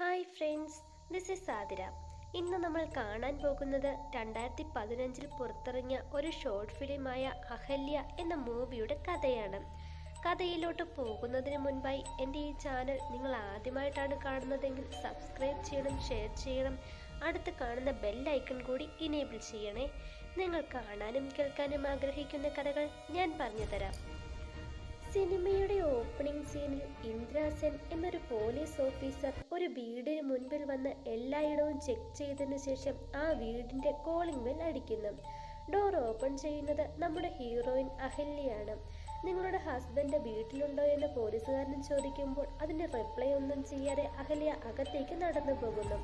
Hi friends this is Sadira. ഇന്ന് നമ്മൾ കാണാൻ പോകുന്നത് രണ്ടായിരത്തി പതിനഞ്ചിൽ പുറത്തിറങ്ങിയ ഒരു ഷോർട്ട് ഫിലിമായ അഹല്യ എന്ന മൂവിയുടെ കഥയാണ്. കഥയിലോട്ട് പോകുന്നതിന് മുൻപായി എന്റെ ഈ ചാനൽ നിങ്ങൾ ആദ്യമായിട്ടാണ് കാണുന്നതെങ്കിൽ സബ്സ്ക്രൈബ് ചെയ്യണം ഷെയർ ചെയ്യണം. അടുത്ത് കാണുന്ന ബെല്ലൈക്കൺ കൂടി ഇനേബിൾ ചെയ്യണേ. നിങ്ങൾ കാണാനും കേൾക്കാനും ആഗ്രഹിക്കുന്ന കഥകൾ ഞാൻ പറഞ്ഞു തരാം സിനിമയുടെ ഓപ്പണിംഗ് സീനിൽ ഇന്ദ്രാസൻ എന്നൊരു പോലീസ് ഓഫീസർ ഒരു വീടിന് മുൻപിൽ വന്ന് എല്ലായിടവും ചെക്ക് ചെയ്തതിനു ശേഷം ആ വീടിന്റെ കോളിംഗ് ബെൽ അടിക്കുന്നു. ഡോർ ഓപ്പൺ ചെയ്യുന്നത് നമ്മുടെ ഹീറോയിൻ അഹല്യയാണ്. നിങ്ങളുടെ ഹസ്ബൻഡ് വീട്ടിലുണ്ടോ എന്ന് പോലീസുകാരൻ ചോദിക്കുമ്പോൾ അതിന് റിപ്ലൈ ഒന്നും ചെയ്യാതെ അഹല്യ അകത്തേക്ക് നടന്നു പോകുന്നു.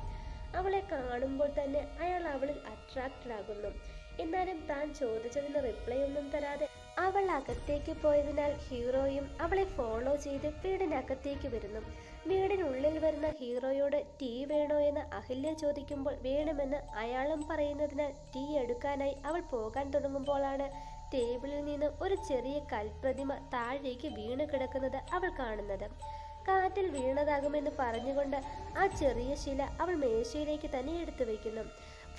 അവളെ കാണുമ്പോൾ തന്നെ അയാൾ അവളിൽ അട്രാക്റ്റഡ് ആകുന്നു. എന്നാലും താൻ ചോദിച്ചതിന് റിപ്ലൈ ഒന്നും തരാതെ അവൾ അകത്തേക്ക് പോയതിനാൽ ഹീറോയും അവളെ ഫോളോ ചെയ്ത് വീടിനകത്തേക്ക് വരുന്നു. വീടിനുള്ളിൽ വരുന്ന ഹീറോയോട് ടീ വേണോ? എന്ന് അഹില്യ ചോദിക്കുമ്പോൾ വേണമെന്ന് അയാളും പറയുന്നതിനാൽ ടീ എടുക്കാനായി അവൾ പോകാൻ തുടങ്ങുമ്പോഴാണ് ടേബിളിൽ നിന്ന് ഒരു ചെറിയ കൽപ്രതിമ താഴേക്ക് വീണ് കിടക്കുന്നത് അവൾ കാണുന്നത്. കാറ്റിൽ വീണതാകുമെന്ന് പറഞ്ഞുകൊണ്ട് ആ ചെറിയ ശില അവൾ മേശയിലേക്ക് തന്നെ എടുത്തു വയ്ക്കുന്നു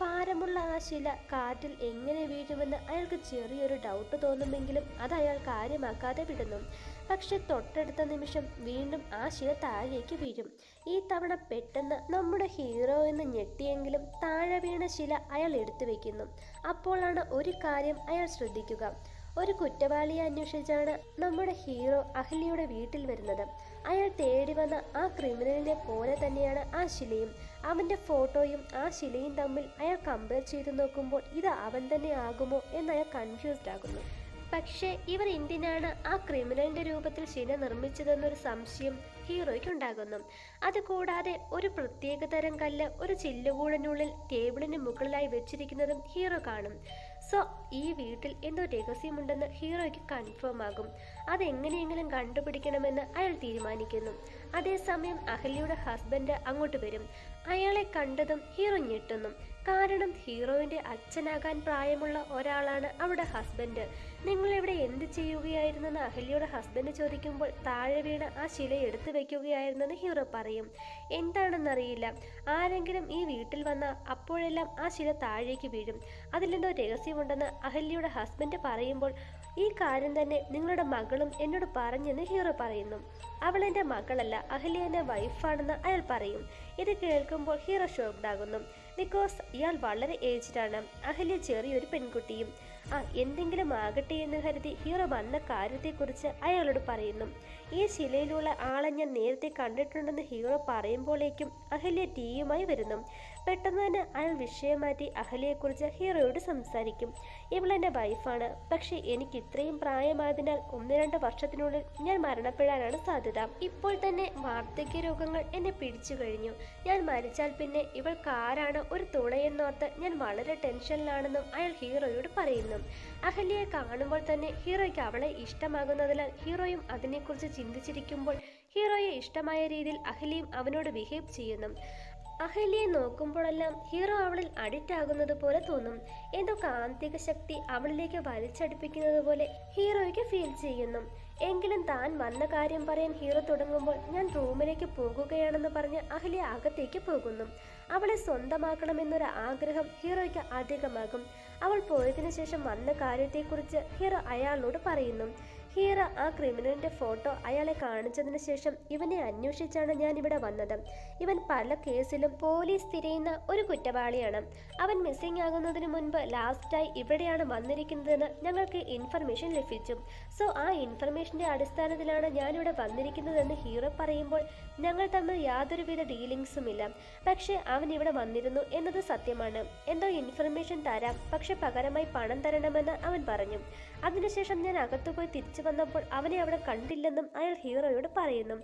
ഭാരമുള്ള ആ ശില കാറ്റിൽ എങ്ങനെ വീഴുമെന്ന് അയാൾക്ക് ചെറിയൊരു ഡൗട്ട് തോന്നുമെങ്കിലും അത് അയാൾ കാര്യമാക്കാതെ വിടുന്നു. പക്ഷെ തൊട്ടടുത്ത നിമിഷം വീണ്ടും ആ ശില താഴേക്ക് വീഴും. ഈ തവണ പെട്ടെന്ന് നമ്മുടെ ഹീറോ എന്ന് ഞെട്ടിയെങ്കിലും താഴെ വീണ ശില അയാൾ എടുത്തു വെക്കുന്നു അപ്പോഴാണ് ഒരു കാര്യം അയാൾ ശ്രദ്ധിക്കുക. ഒരു കുറ്റവാളിയെ അന്വേഷിച്ചാണ് നമ്മുടെ ഹീറോ അഹല്യയുടെ വീട്ടിൽ വരുന്നത്. അയാൾ തേടി വന്ന ആ ക്രിമിനലിനെ പോലെ തന്നെയാണ് ആ ശിലയും. അവന്റെ ഫോട്ടോയും ആ ശിലയും തമ്മിൽ അയാൾ കമ്പയർ ചെയ്ത് നോക്കുമ്പോൾ ഇത് അവൻ തന്നെ ആകുമോ എന്ന് അയാൾ കൺഫ്യൂസ്ഡ് ആകുന്നു. പക്ഷേ ഇവർ എന്തിനാണ് ആ ക്രിമിനലിന്റെ രൂപത്തിൽ ശില നിർമ്മിച്ചതെന്നൊരു സംശയം ഹീറോയ്ക്ക് ഉണ്ടാകുന്നു. അതുകൂടാതെ ഒരു പ്രത്യേക തരം കല്ല് ഒരു ചില്ലുകൂടിനുള്ളിൽ ടേബിളിന് മുകളിലായി വെച്ചിരിക്കുന്നതും ഹീറോ കാണും. സോ ഈ വീട്ടിൽ എന്തോ രഹസ്യമുണ്ടെന്ന് ഹീറോയ്ക്ക് കൺഫേം ആകും. അതെങ്ങനെയെങ്കിലും കണ്ടുപിടിക്കണമെന്ന് അയാൾ തീരുമാനിക്കുന്നു. അതേസമയം അഹല്യയുടെ ഹസ്ബൻഡ് അങ്ങോട്ട് വരും. അയാളെ കണ്ടതും ഹീറോ ഞെട്ടുന്നു. കാരണം ഹീറോയിന്റെ അച്ഛനാകാൻ പ്രായമുള്ള ഒരാളാണ് അവിടെ ഹസ്ബൻഡ്. നിങ്ങൾ ഇവിടെ എന്ത് ചെയ്യുകയായിരുന്നെന്ന് അഹല്യയുടെ ഹസ്ബൻഡ് ചോദിക്കുമ്പോൾ താഴെ വീണ ആ ശില എടുത്തു വെക്കുകയായിരുന്നെന്ന് ഹീറോ പറയും. എന്താണെന്നറിയില്ല. ആരെങ്കിലും ഈ വീട്ടിൽ വന്ന അപ്പോഴെല്ലാം ആ ശില താഴേക്ക് വീഴും. അതിലെന്തോ രഹസ്യമുണ്ടെന്ന് അഹല്യയുടെ ഹസ്ബൻഡ് പറയുമ്പോൾ ഈ കാര്യം തന്നെ നിങ്ങളുടെ മകളും എന്നോട് പറഞ്ഞെന്ന് ഹീറോ പറയുന്നു. അവൾ എന്റെ മകളല്ല അഹല്യ എന്റെ വൈഫാണെന്ന് അയാൾ പറയും. ഇത് കേൾക്കുമ്പോൾ ഹീറോ ഷോക്ക്ഡ് ആകുന്നു. ബിക്കോസ് ഇയാൾ വളരെ ഏജ്ഡാണ് അഹല്യ ചെറിയൊരു പെൺകുട്ടിയും. ആ എന്തെങ്കിലും ആകട്ടെ എന്ന് കരുതി ഹീറോ വന്ന കാര്യത്തെക്കുറിച്ച് അയാളോട് പറയുന്നു. ഈ ശിലയിലുള്ള ആളെ ഞാൻ നേരത്തെ കണ്ടിട്ടുണ്ടെന്ന് ഹീറോ പറയുമ്പോഴേക്കും അഹല്യ ടീയുമായി വരുന്നു. പെട്ടെന്ന് തന്നെ അയാൾ വിഷയം മാറ്റി അഹലയെക്കുറിച്ച് ഹീറോയോട് സംസാരിക്കും. ഇവൾ എന്റെ വൈഫാണ്. പക്ഷേ എനിക്ക് ഇത്രയും പ്രായമായതിനാൽ ഒന്ന് രണ്ട് വർഷത്തിനുള്ളിൽ ഞാൻ മരണപ്പെടാനാണ് സാധ്യത. ഇപ്പോൾ തന്നെ വാർദ്ധക്യ രോഗങ്ങൾ എന്നെ പിടിച്ചു കഴിഞ്ഞു. ഞാൻ മരിച്ചാൽ പിന്നെ ഇവൾക്ക് ആരാണ് ഒരു തുണയെന്നോർത്ത് ഞാൻ വളരെ ടെൻഷനിലാണെന്നും അയാൾ ഹീറോയോട് പറയുന്നു. അഹല്യയെ കാണുമ്പോൾ തന്നെ ഹീറോയ്ക്ക് അവളെ ഇഷ്ടമാകുന്നതിനാൽ ഹീറോയും അതിനെക്കുറിച്ച് ചിന്തിച്ചിരിക്കുമ്പോൾ ഹീറോയെ ഇഷ്ടമായ രീതിയിൽ അഹലിയും അവനോട് ബിഹേവ് ചെയ്യുന്നു. അഹല്യയെ നോക്കുമ്പോഴെല്ലാം ഹീറോ അവളിൽ അഡിക്റ്റ് ആകുന്നത് പോലെ തോന്നും. എന്തോ കാന്തിക ശക്തി അവളിലേക്ക് വലിച്ചടിപ്പിക്കുന്നത് പോലെ ഹീറോയ്ക്ക് ഫീൽ ചെയ്യുന്നു. എങ്കിലും താൻ വന്ന കാര്യം പറയാൻ ഹീറോ തുടങ്ങുമ്പോൾ ഞാൻ റൂമിലേക്ക് പോകുകയാണെന്ന് പറഞ്ഞ് അഹല്യ അകത്തേക്ക് പോകുന്നു. അവളെ സ്വന്തമാക്കണമെന്നൊരു ആഗ്രഹം ഹീറോയ്ക്ക് അധികമാകും. അവൾ പോയതിനു ശേഷം വന്ന കാര്യത്തെക്കുറിച്ച് ഹീറോ അയാളോട് പറയുന്നു. ഹീറ ആ ക്രിമിനലിന്റെ ഫോട്ടോ അയാളെ കാണിച്ചതിന് ശേഷം ഇവനെ അന്വേഷിച്ചാണ് ഞാൻ ഇവിടെ വന്നത്. ഇവൻ പല കേസിലും പോലീസ് തിരയുന്ന ഒരു കുറ്റവാളിയാണ്. അവൻ മിസ്സിംഗ് ആകുന്നതിന് മുൻപ് ലാസ്റ്റായി ഇവിടെയാണ് വന്നിരിക്കുന്നതെന്ന് ഞങ്ങൾക്ക് ഇൻഫർമേഷൻ ലഭിച്ചു. സോ ആ ഇൻഫർമേഷന്റെ അടിസ്ഥാനത്തിലാണ് ഞാനിവിടെ വന്നിരിക്കുന്നതെന്ന് ഹീറോ പറയുമ്പോൾ ഞങ്ങൾ തമ്മിൽ യാതൊരുവിധ ഡീലിങ്സും ഇല്ല പക്ഷേ അവൻ ഇവിടെ വന്നിരുന്നു എന്നത് സത്യമാണ്. എന്തോ ഇൻഫർമേഷൻ തരാം പക്ഷെ പകരമായി പണം തരണമെന്ന് അവൻ പറഞ്ഞു. അതിനുശേഷം ഞാൻ അകത്തുപോയി തിരിച്ചു വന്നപ്പോൾ അവനെ അവിടെ കണ്ടില്ലെന്നും അയാൾ ഹീറോയോട് പറയുന്നു.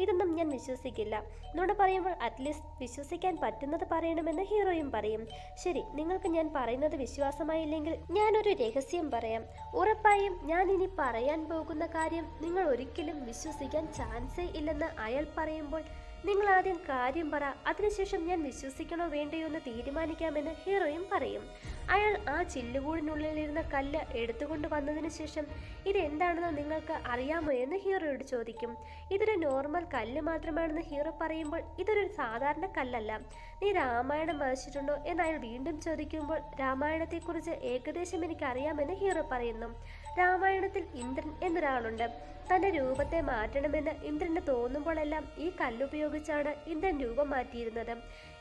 ഇതൊന്നും ഞാൻ വിശ്വസിക്കില്ല. എന്നോട് പറയുമ്പോൾ അറ്റ്ലീസ്റ്റ് വിശ്വസിക്കാൻ പറ്റുന്നത് പറയണമെന്ന് ഹീറോയും പറയും. ശരി നിങ്ങൾക്ക് ഞാൻ പറയുന്നത് വിശ്വാസമായില്ലെങ്കിൽ ഞാനൊരു രഹസ്യം പറയാം. ഉറപ്പായും ഞാൻ ഇനി പറയാൻ പോകുന്ന കാര്യം നിങ്ങൾ ഒരിക്കലും വിശ്വസിക്കാൻ ചാൻസേ ഇല്ലെന്ന് അയാൾ പറയുമ്പോൾ നിങ്ങൾ ആദ്യം കാര്യം പറ. അതിനുശേഷം ഞാൻ വിശ്വസിക്കണോ വേണ്ടയോ എന്ന് തീരുമാനിക്കാമെന്ന് ഹീറോയും പറയും. അയാൾ ആ ചില്ലുകൂടിനുള്ളിലിരുന്ന കല്ല് എടുത്തുകൊണ്ട് വന്നതിന് ശേഷം ഇതെന്താണെന്ന് നിങ്ങൾക്ക് അറിയാമോ? എന്ന് ഹീറോയോട് ചോദിക്കും. ഇതൊരു നോർമൽ കല്ല് മാത്രമാണെന്ന് ഹീറോ പറയുമ്പോൾ ഇതൊരു സാധാരണ കല്ലല്ല. നീ രാമായണം വായിച്ചിട്ടുണ്ടോ? എന്ന് അയാൾ വീണ്ടും ചോദിക്കുമ്പോൾ രാമായണത്തെക്കുറിച്ച് ഏകദേശം എനിക്ക് അറിയാമെന്ന് ഹീറോ പറയുന്നു. രാമായണത്തിൽ ഇന്ദ്രൻ എന്നൊരാളുണ്ട്. തന്റെ രൂപത്തെ മാറ്റണമെന്ന് ഇന്ദ്രന് തോന്നുമ്പോഴെല്ലാം ഈ കല്ലുപയോഗിച്ചാണ് ഇന്ദ്രൻ രൂപം മാറ്റിയിരുന്നത്.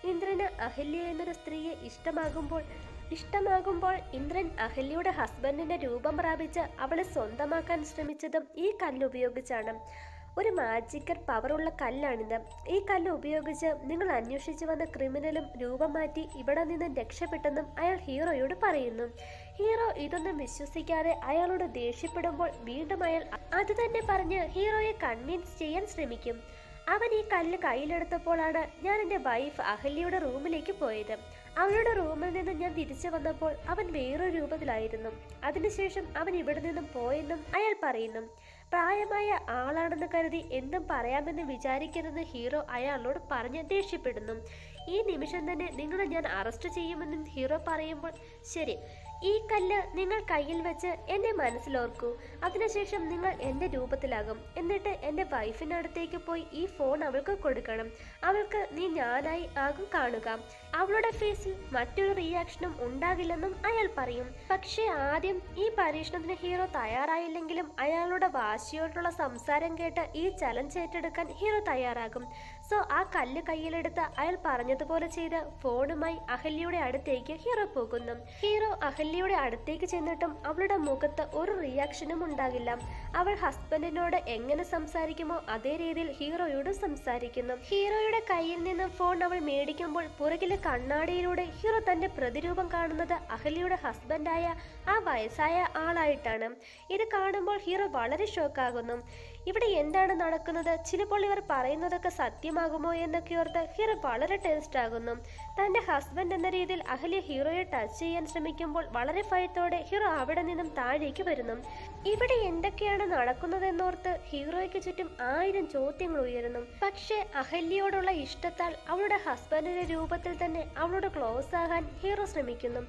ഇന്ദ്രന് അഹല്യ എന്നൊരു സ്ത്രീയെ ഇഷ്ടമാകുമ്പോൾ ഇഷ്ടമാകുമ്പോൾ ഇന്ദ്രൻ അഹല്യയുടെ ഹസ്ബൻഡിന്റെ രൂപം പ്രാപിച്ച് അവളെ സ്വന്തമാക്കാൻ ശ്രമിച്ചതും ഈ കല്ലുപയോഗിച്ചാണ്. ഒരു മാജിക്കൽ പവറുള്ള കല്ലാണിത്. ഈ കല്ല് ഉപയോഗിച്ച് നിങ്ങൾ അന്വേഷിച്ചു വന്ന ക്രിമിനലും രൂപം മാറ്റി ഇവിടെ നിന്ന് രക്ഷപ്പെട്ടെന്നും അയാൾ ഹീറോയോട് പറയുന്നു. ഹീറോ ഇതൊന്നും വിശ്വസിക്കാതെ അയാളോട് ദേഷ്യപ്പെടുമ്പോൾ വീണ്ടും അയാൾ അത് തന്നെ പറഞ്ഞ് ഹീറോയെ കൺവിൻസ് ചെയ്യാൻ ശ്രമിക്കും. അവൻ ഈ കല്ല് കയ്യിലെടുത്തപ്പോഴാണ് ഞാൻ എന്റെ വൈഫ് അഹല്യയുടെ റൂമിലേക്ക് പോയത്. അവളുടെ റൂമിൽ നിന്ന് ഞാൻ തിരിച്ചു വന്നപ്പോൾ അവൻ വേറൊരു രൂപത്തിലായിരുന്നു. അതിനുശേഷം അവൻ ഇവിടെ നിന്നും പോയെന്നും അയാൾ പറയുന്നു. പ്രായമായ ആളാണെന്ന് കരുതി എന്തും പറയാമെന്ന് വിചാരിക്കരുതെന്ന് ഹീറോ അയാളോട് പറഞ്ഞ് ദേഷ്യപ്പെടുന്നു. ഈ നിമിഷം തന്നെ നിങ്ങളെ ഞാൻ അറസ്റ്റ് ചെയ്യുമെന്നും ഹീറോ പറയുമ്പോൾ ശരി ഈ കല്ല് നിങ്ങൾ കയ്യിൽ വെച്ച് എന്നെ മനസ്സിലോർക്കൂ. അതിനുശേഷം നിങ്ങൾ എന്റെ രൂപത്തിലാകും. എന്നിട്ട് എന്റെ വൈഫിനടുത്തേക്ക് പോയി ഈ ഫോൺ അവൾക്ക് കൊടുക്കണം. അവൾക്ക് നീ ഞാനായി ആകും കാണുക. അവളുടെ ഫേസിൽ മറ്റൊരു റിയാക്ഷനും ഉണ്ടാകില്ലെന്നും അയാൾ പറയും. പക്ഷേ ആദ്യം ഈ പരീക്ഷണത്തിന് ഹീറോ തയ്യാറായില്ലെങ്കിലും അയാളുടെ വാശിയോടുള്ള സംസാരം കേട്ട് ഈ ചലഞ്ച് ഏറ്റെടുക്കാൻ ഹീറോ തയ്യാറാകും. സോ ആ കല്ല് കയ്യിലെടുത്ത് അയാൾ പറഞ്ഞതുപോലെ ചെയ്ത് ഫോണുമായി അഹല്യയുടെ അടുത്തേക്ക് ഹീറോ പോകുന്നു. ഹീറോ അഹല്യയുടെ അടുത്തേക്ക് ചെന്നിട്ടും അവളുടെ മുഖത്ത് ഒരു റിയാക്ഷനും ഉണ്ടാകില്ല. അവൾ ഹസ്ബൻഡിനോട് എങ്ങനെ സംസാരിക്കുമോ അതേ രീതിയിൽ ഹീറോയോട് സംസാരിക്കുന്നു. ഹീറോയുടെ കയ്യിൽ നിന്ന് ഫോൺ അവൾ മേടിക്കുമ്പോൾ പുറകിലെ കണ്ണാടിയിലൂടെ ഹീറോ തന്റെ പ്രതിരൂപം കാണുന്നത് അഹല്യയുടെ ഹസ്ബൻഡായ ആ വയസ്സായ ആളായിട്ടാണ്. ഇത് കാണുമ്പോൾ ഹീറോ വളരെ ഷോക്ക് ആകുന്നു ഇവിടെ എന്താണ് നടക്കുന്നത്? ചിലപ്പോൾ ഇവർ പറയുന്നതൊക്കെ സത്യമാകുമോ? എന്നൊക്കെ ഓർത്ത് ഹീറോ വളരെ ടെൻസ്ഡ് ആകുന്നു. തന്റെ ഹസ്ബൻഡ് എന്ന രീതിയിൽ അഹല്യ ഹീറോയെ ടച്ച് ചെയ്യാൻ ശ്രമിക്കുമ്പോൾ വളരെ ഭയത്തോടെ ഹീറോ അവിടെ നിന്നും താഴേക്ക് വരുന്നു. ഇവിടെ എന്തൊക്കെയാണ് നടക്കുന്നതെന്നോർത്ത് ഹീറോയ്ക്ക് ചുറ്റും ആയിരം ചോദ്യങ്ങൾ ഉയരുന്നു. പക്ഷേ അഹല്യയോടുള്ള ഇഷ്ടത്താൽ അവളുടെ ഹസ്ബൻഡിന്റെ രൂപത്തിൽ തന്നെ അവളോട് ക്ലോസ് ആകാൻ ഹീറോ ശ്രമിക്കുന്നു.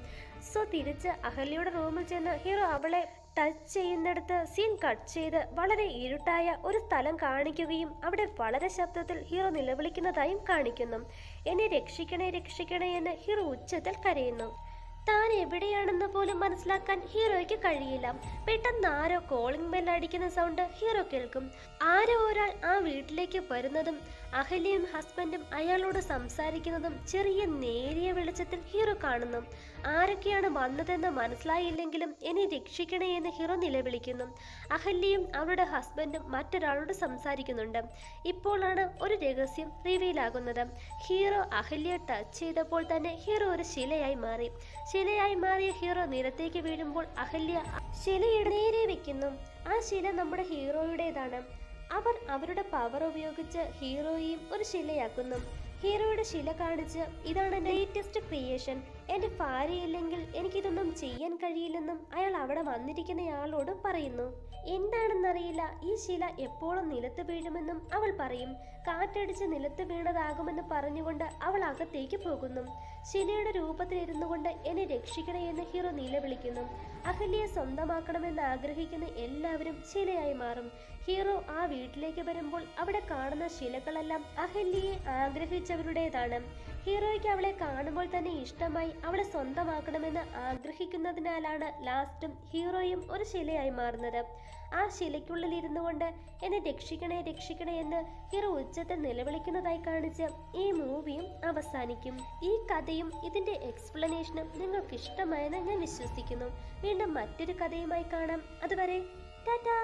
സോ തിരിച്ച് അഹല്യയുടെ റൂമിൽ ചെന്ന് ഹീറോ അവളെ ടച്ച് ചെയ്യുന്നിടത്ത് സീൻ കട്ട് ചെയ്ത് വളരെ ഇരുട്ടായ ഒരു സ്ഥലം കാണിക്കുകയും അവിടെ വളരെ ശബ്ദത്തിൽ ഹീറോ നിലവിളിക്കുന്നതായും കാണിക്കുന്നു. എന്നെ രക്ഷിക്കണേ രക്ഷിക്കണേ എന്ന് ഹീറോ ഉച്ചത്തിൽ കരയുന്നു. താൻ എവിടെയാണെന്ന് പോലും മനസ്സിലാക്കാൻ ഹീറോയ്ക്ക് കഴിയില്ല. പെട്ടെന്ന് ആരോ കോളിംഗ് ബെൽ അടിക്കുന്ന സൗണ്ട് ഹീറോ കേൾക്കും. ആരോ ഒരാൾ ആ വീട്ടിലേക്ക് വരുന്നതും അഹല്യയും ഹസ്ബൻഡും അയാളോട് സംസാരിക്കുന്നതും ചെറിയ നേരിയ വെളിച്ചത്തിൽ ഹീറോ കാണുന്നു. ആരൊക്കെയാണ് വന്നതെന്ന് മനസ്സിലായില്ലെങ്കിലും എന്നെ രക്ഷിക്കണേ എന്ന് ഹീറോ നിലവിളിക്കുന്നു. അഹല്യയും അവളുടെ ഹസ്ബൻഡും മറ്റൊരാളോട് സംസാരിക്കുന്നുണ്ട്. ഇപ്പോഴാണ് ഒരു രഹസ്യം റിവീലാകുന്നത്. ഹീറോ അഹല്യ ടച്ച് ചെയ്തപ്പോൾ തന്നെ ഹീറോ ഒരു ശിലയായി മാറി. ശിലയായി മാറിയ ഹീറോ നിരത്തേക്ക് വീഴുമ്പോൾ അഹല്യ ശിലയുടെ നേരെ വെക്കുന്നു. ആ ശില നമ്മുടെ ഹീറോയുടേതാണ്. അവർ അവരുടെ പവർ ഉപയോഗിച്ച് ഹീറോയെയും ഒരു ശിലയാക്കുന്നു. ഹീറോയുടെ ശില കാണിച്ച് ഇതാണ് ലേറ്റസ്റ്റ് ക്രിയേഷൻ എന്റെ ഭാര്യയില്ലെങ്കിൽ എനിക്കിതൊന്നും ചെയ്യാൻ കഴിയില്ലെന്നും അയാൾ അവിടെ വന്നിരിക്കുന്നയാളോട് പറയുന്നു. എന്താണെന്നറിയില്ല ഈ ശില എപ്പോഴും നിലത്ത് വീഴുമെന്നും അവൾ പറയും. കാറ്റടിച്ച് നിലത്ത് വീണതാകുമെന്ന് പറഞ്ഞുകൊണ്ട് അവൾ അകത്തേക്ക് പോകുന്നു. ശിലയുടെ രൂപത്തിൽ രൂപത്തിലിരുന്നു കൊണ്ട് എന്നെ രക്ഷിക്കണേ എന്ന് ഹീറോ നിലവിളിക്കുന്നു. അഹല്യയെ സ്വന്തമാക്കണമെന്ന് ആഗ്രഹിക്കുന്ന എല്ലാവരും ശിലയായി മാറും. ഹീറോ ആ വീട്ടിലേക്ക് വരുമ്പോൾ അവിടെ കാണുന്ന ശിലകളെല്ലാം അഹല്യയെ ആഗ്രഹിച്ചവരുടേതാണ്. ഹീറോയ്ക്ക് അവളെ കാണുമ്പോൾ തന്നെ ഇഷ്ടമായി അവളെ സ്വന്തമാക്കണമെന്ന് ആഗ്രഹിക്കുന്നതിനാലാണ് ലാസ്റ്റും ഹീറോയും ഒരു ശിലയായി മാറുന്നത്. ആ ശിലയ്ക്കുള്ളിൽ ഇരുന്നു കൊണ്ട് എന്നെ രക്ഷിക്കണേ രക്ഷിക്കണേ എന്ന് ഹീറോ ഉച്ചത്തിൽ നിലവിളിക്കുന്നതായി കാണിച്ച് ഈ മൂവിയും അവസാനിക്കും. ഈ കഥയും ഇതിന്റെ എക്സ്പ്ലനേഷനും നിങ്ങൾക്ക് ഇഷ്ടമായെന്ന് ഞാൻ വിശ്വസിക്കുന്നു. വീണ്ടും മറ്റൊരു കഥയുമായി കാണാം. അതുവരെ ടാറ്റാ!